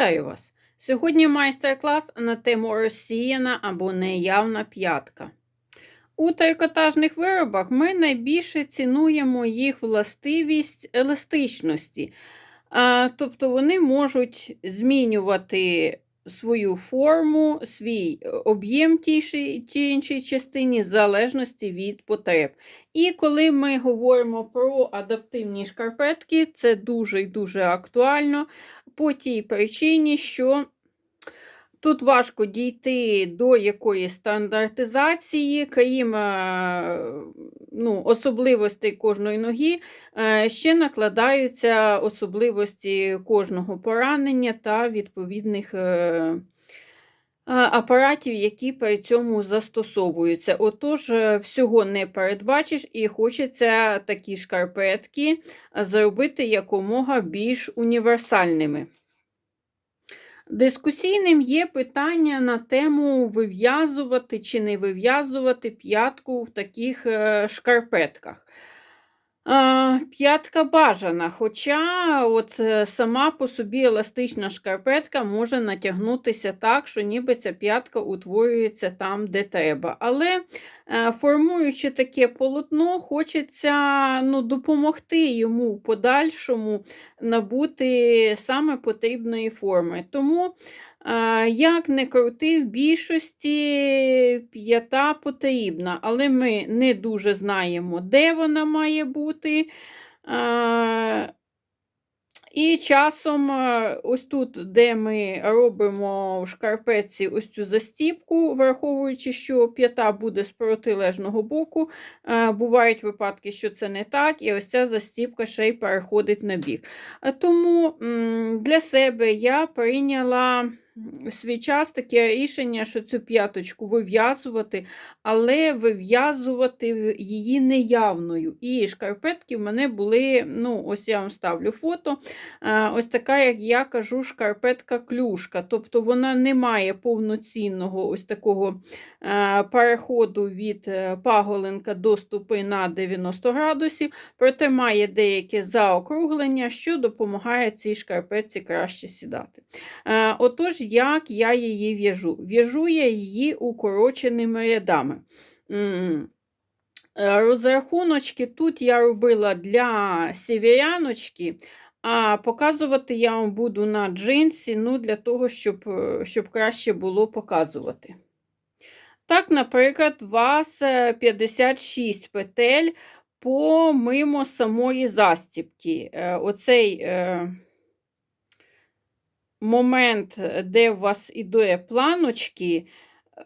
Вітаю вас! Сьогодні майстер-клас на тему розсіяна або неявна п'ятка. У трикотажних виробах ми найбільше цінуємо їх властивість еластичності, тобто вони можуть змінювати свою форму, свій об'єм тій чи- іншій частині в залежності від потреб. І коли ми говоримо про адаптивні шкарпетки, це дуже і дуже актуально по тій причині, що тут важко дійти до якоїсь стандартизації, крім е, ну, особливостей кожної ноги, е, ще накладаються особливості кожного поранення та відповідних. е, апаратів, які при цьому застосовуються. Отож, всього не передбачиш, і хочеться такі шкарпетки зробити якомога більш універсальними. Дискусійним є питання на тему вив'язувати чи не вив'язувати п'ятку в таких е, шкарпетках. П'ятка бажана, хоча от е, сама по собі еластична шкарпетка може натягнутися так, що ніби ця п'ятка утворюється там, де треба. Але е, формуючи таке полотно, хочеться ну, допомогти йому в подальшому набути саме потрібної форми. Тому Як не крути, в більшості п'ята потрібна, але ми не дуже знаємо, де вона має бути. І часом, ось тут, де ми робимо в шкарпетці ось цю застіпку, враховуючи, що п'ята буде з протилежного боку, бувають випадки, що це не так, і ось ця застіпка ще й переходить на бік. Тому для себе я прийняла в свій час таке рішення, що цю п'яточку вив'язувати, але вив'язувати її неявною. І шкарпетки в мене були, ну, ось я вам ставлю фото. е, Ось така, як я кажу, шкарпетка-клюшка. Тобто вона не має повноцінного ось такого е, переходу від е, паголинка до ступи на 90 градусів, проте має деяке заокруглення, що допомагає цій шкарпетці краще сідати. Отож, як я її в'яжу? В'яжу я її укороченими рядами. Е, Розрахуночки тут я робила для сіверяночки, а показувати я вам буду на джинсі, ну, для того, щоб, е, щоб краще було показувати. Так, наприклад, у вас е, 56 петель помимо самої застібки. Е, Оцей е, момент, е, де у вас іде планочки,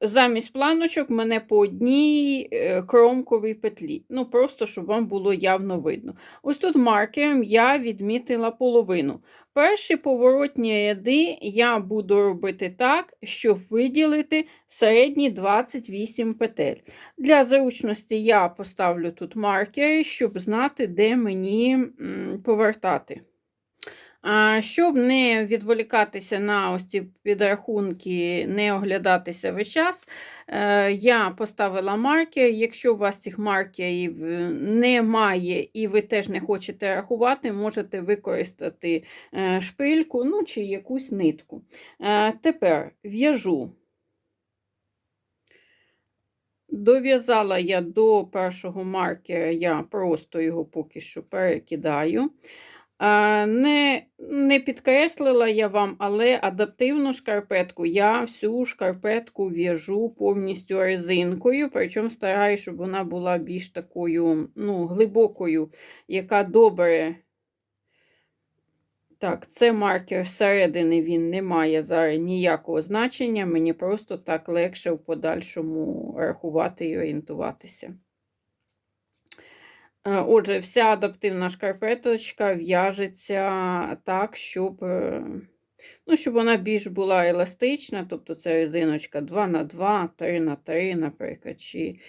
замість планочок мене по одній е, кромковій петлі. Ну, просто, щоб вам було явно видно. Ось тут маркером я відмітила половину. Перші поворотні ряди я буду робити так, щоб виділити середні 28 петель. Для зручності я поставлю тут маркери, щоб знати, де мені повертати. Щоб не відволікатися на ось ці підрахунки, не оглядатися весь час, е, я поставила маркер. Якщо у вас цих маркерів е, немає і ви теж не хочете рахувати, можете використати е, шпильку ну, чи якусь нитку. Тепер в'яжу. Дов'язала я до першого маркера, я просто його поки що перекидаю. Не не підкреслила я вам, але адаптивну шкарпетку я всю шкарпетку в'яжу повністю резинкою, причому стараюся, щоб вона була більш такою ну, глибокою, яка добре. Так, це маркер зсередини, він не має зараз ніякого значення, мені просто так легше в подальшому рахувати і орієнтуватися. Е, Отже, вся адаптивна шкарпеточка в'яжеться так, щоб е, ну, щоб вона більш була еластична, тобто це резиночка 2х2, 3х3, наприклад, чи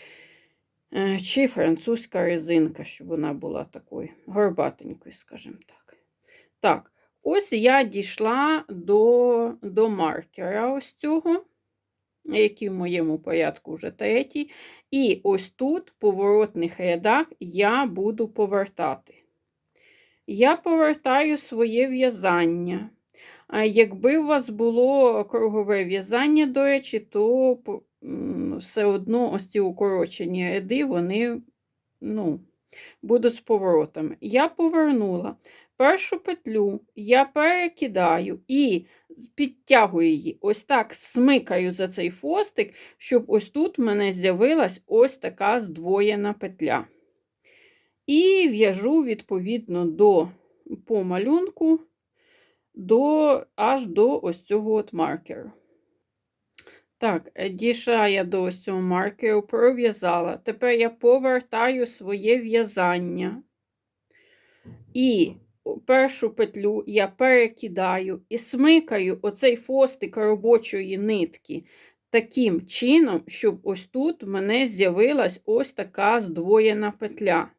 е, чи французька резинка, щоб вона була такою горбатенькою, скажімо так. Так, ось я дійшла до, до маркера ось цього який в моєму порядку вже третій. І ось тут, в поворотних рядах, я буду повертати. Я повертаю своє в'язання. Якби у вас було кругове в'язання, до речі, то все одно ось ці укорочені ряди, вони ну, будуть з поворотами. Я повернула першу петлю, я перекидаю і підтягую її. Ось так смикаю за цей фостик, щоб ось тут в мене з'явилась ось така здвоєна петля. І в'яжу відповідно до по малюнку до, аж до ось цього от маркеру. Так, дійшла я до ось цього маркеру, пров'язала. Тепер я повертаю своє в'язання. І першу петлю я перекидаю і смикаю оцей фостик робочої нитки таким чином, щоб ось тут в мене з'явилась ось така здвоєна петля.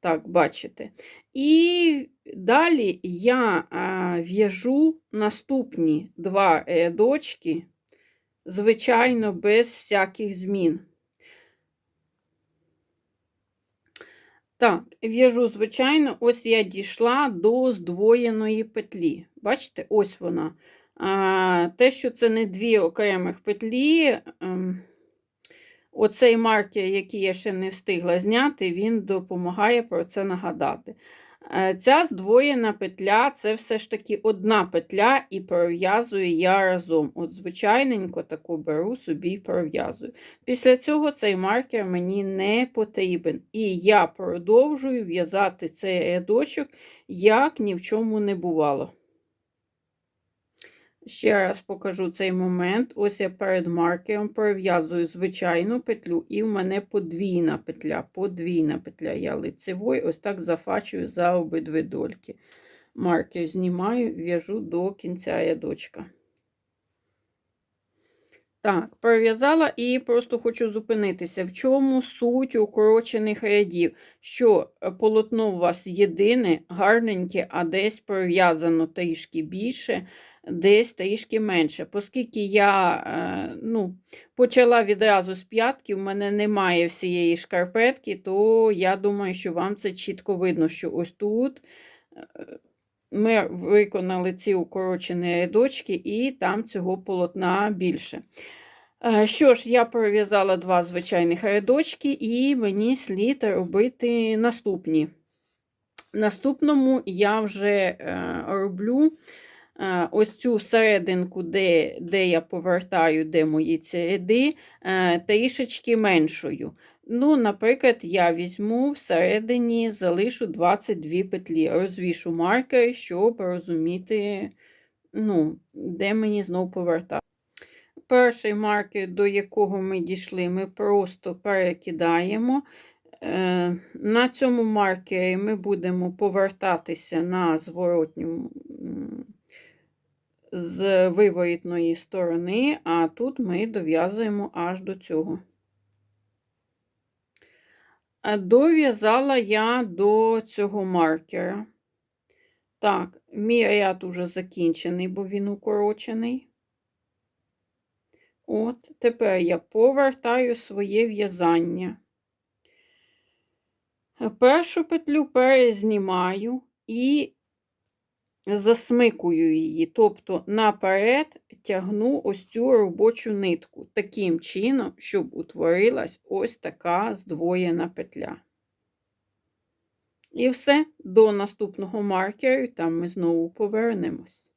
Так, бачите. І далі я в'яжу наступні два рядочки, звичайно, без всяких змін. Так, в'яжу, звичайно, ось я дійшла до здвоєної петлі. Бачите, ось вона. А, Те, що це не дві окремих петлі, ем, оцей маркер, який я ще не встигла зняти, він допомагає про це нагадати. Е, ця здвоєна петля це все ж таки одна петля і пров'язую я разом. От, звичайненько таку беру собі і пров'язую. Після цього цей маркер мені не потрібен. І я продовжую в'язати цей рядочок, як ні в чому не бувало. Ще раз покажу цей момент. Ось я перед маркером пров'язую звичайну петлю, і в мене подвійна петля. Подвійна петля. Я лицевою ось так зафачую за обидві дольки. Маркер знімаю, в'яжу до кінця рядочка. Так, пров'язала і просто хочу зупинитися. В чому суть укорочених рядів? Що полотно у вас єдине, гарненьке, а десь пров'язано трішки більше десь трішки менше. Оскільки я е, ну, почала відразу з п'ятки, у мене немає всієї шкарпетки, то я думаю, що вам це чітко видно, що ось тут е, ми виконали ці укорочені рядочки, і там цього полотна більше. Е, що ж, я пров'язала два звичайних рядочки, і мені слід робити наступні. Наступному я вже роблю Е, ось цю серединку, де де я повертаю, де мої ці ряди, е, трішечки меншою. Ну, Наприклад, я візьму всередині, залишу 22 петлі, розвішу маркер, щоб розуміти, ну, де мені знову повертати. Перший маркер, до якого ми дійшли, ми просто перекидаємо. Е, на цьому маркері ми будемо повертатися на зворотню з виворітної сторони, а тут ми дов'язуємо аж до цього. Дов'язала я до цього маркера. Так, мій ряд уже закінчений, бо він укорочений. От, тепер я повертаю своє в'язання. Першу петлю перезнімаю і засмикую її, тобто наперед тягну ось цю робочу нитку, таким чином, щоб утворилась ось така здвоєна петля. І все, до наступного маркеру, там ми знову повернемось.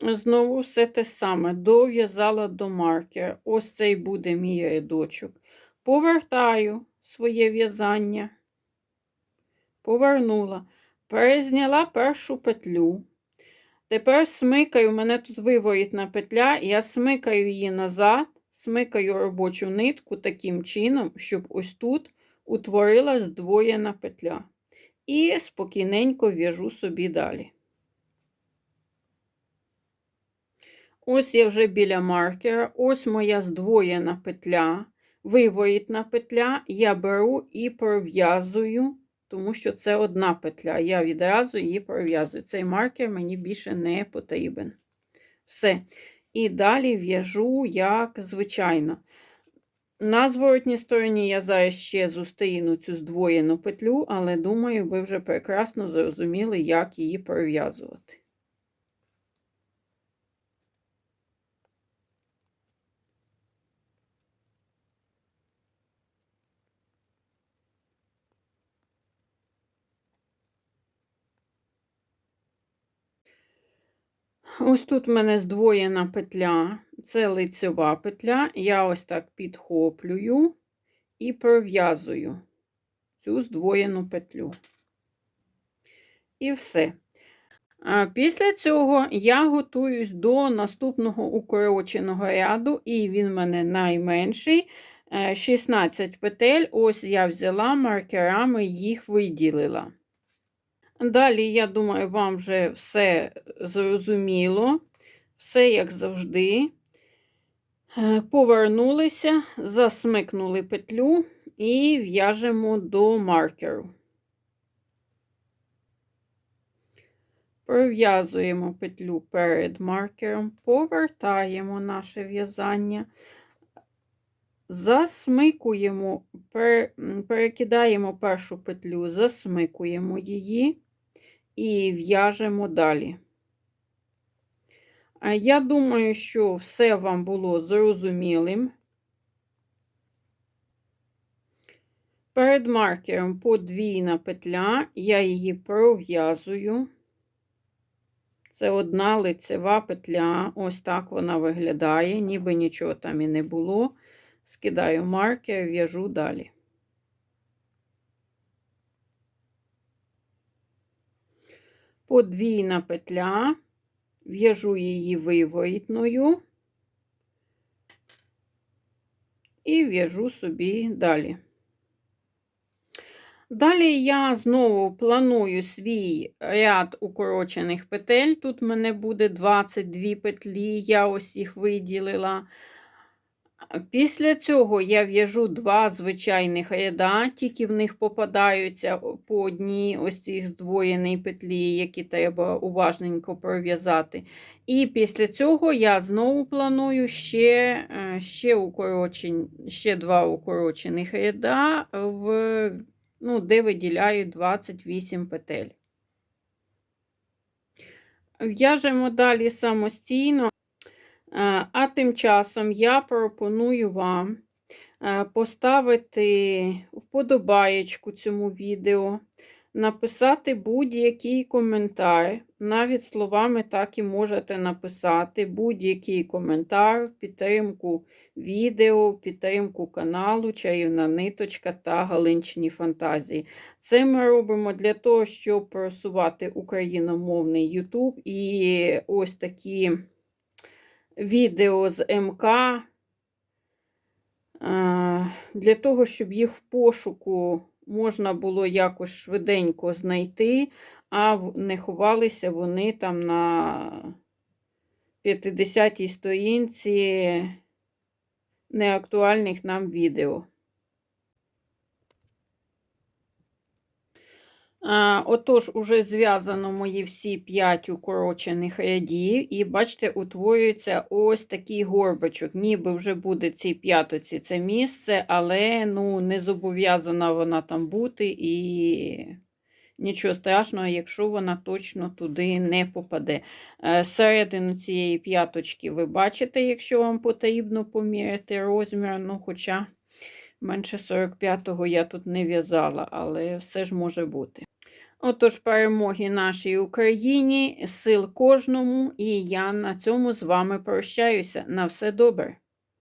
Знову все те саме, дов'язала до маркера. Ось цей буде мій рядочок. Повертаю своє в'язання повернула, перезняла першу петлю. Тепер смикаю, у мене тут виворітна петля, я смикаю її назад, смикаю робочу нитку таким чином, щоб ось тут утворилась здвоєна петля. І спокійненько в'яжу собі далі. Ось я вже біля маркера, ось моя здвоєна петля, виворітна петля, я беру і пров'язую тому що це одна петля. Я відразу її пров'язую. Цей маркер мені більше не потрібен. Все. І далі в'яжу, як звичайно. На зворотній стороні я зараз ще зустріну цю здвоєну петлю, але думаю, ви вже прекрасно зрозуміли, як її пров'язувати. Ось тут в мене здвоєна петля, це лицьова петля. Я ось так підхоплюю і пров'язую цю здвоєну петлю. І все. Після цього я готуюсь до наступного укороченого ряду, і він в мене найменший. Е, 16 петель. Ось я взяла маркерами, їх виділила. Далі, я думаю, вам вже все зрозуміло, все як завжди. Е, Повернулися, засмикнули петлю і в'яжемо до маркеру. Пров'язуємо петлю перед маркером, повертаємо наше в'язання, засмикуємо, перекидаємо першу петлю, засмикуємо її і в'яжемо далі. Я думаю, що все вам було зрозумілим. Перед маркером подвійна петля, я її пров'язую. Це одна лицева петля, ось так вона виглядає, ніби нічого там і не було. Скидаю маркер, в'яжу далі. Подвійна петля, в'яжу її виворітною і в'яжу собі далі. Далі я знову планую свій ряд укорочених петель. Тут в мене буде 22 петлі, я ось їх виділила. Після цього я в'яжу два звичайних ряда, тільки в них попадаються по одній ось цих здвоєній петлі, які треба уважненько пров'язати. І після цього я знову планую ще е, ще, укорочень, ще два укорочених ряда, в, ну, де виділяю 28 петель. В'яжемо далі самостійно. А тим часом я пропоную вам поставити вподобаєчку цьому відео, написати будь-який коментар. Навіть словами так і можете написати будь-який коментар, в підтримку відео, підтримку каналу Чарівна Ниточка та Галинчині фантазії. Це ми робимо для того, щоб просувати україномовний YouTube і ось такі відео з МК для того, щоб їх в пошуку можна було якось швиденько знайти, а не ховалися вони там на 50-й сторінці неактуальних нам відео. Отож, уже зв'язано мої всі 5 укорочених рядів, і бачите, утворюється ось такий горбочок. Ніби вже буде цій п'ятоці це місце, але ну, не зобов'язана вона там бути, і нічого страшного, якщо вона точно туди не попаде. Е, середину цієї п'яточки ви бачите, якщо вам потрібно поміряти розмір, ну, хоча. Менше 45-го я тут не в'язала, але все ж може бути. Отож, перемоги нашій Україні, сил кожному, і я на цьому з вами прощаюся. На все добре!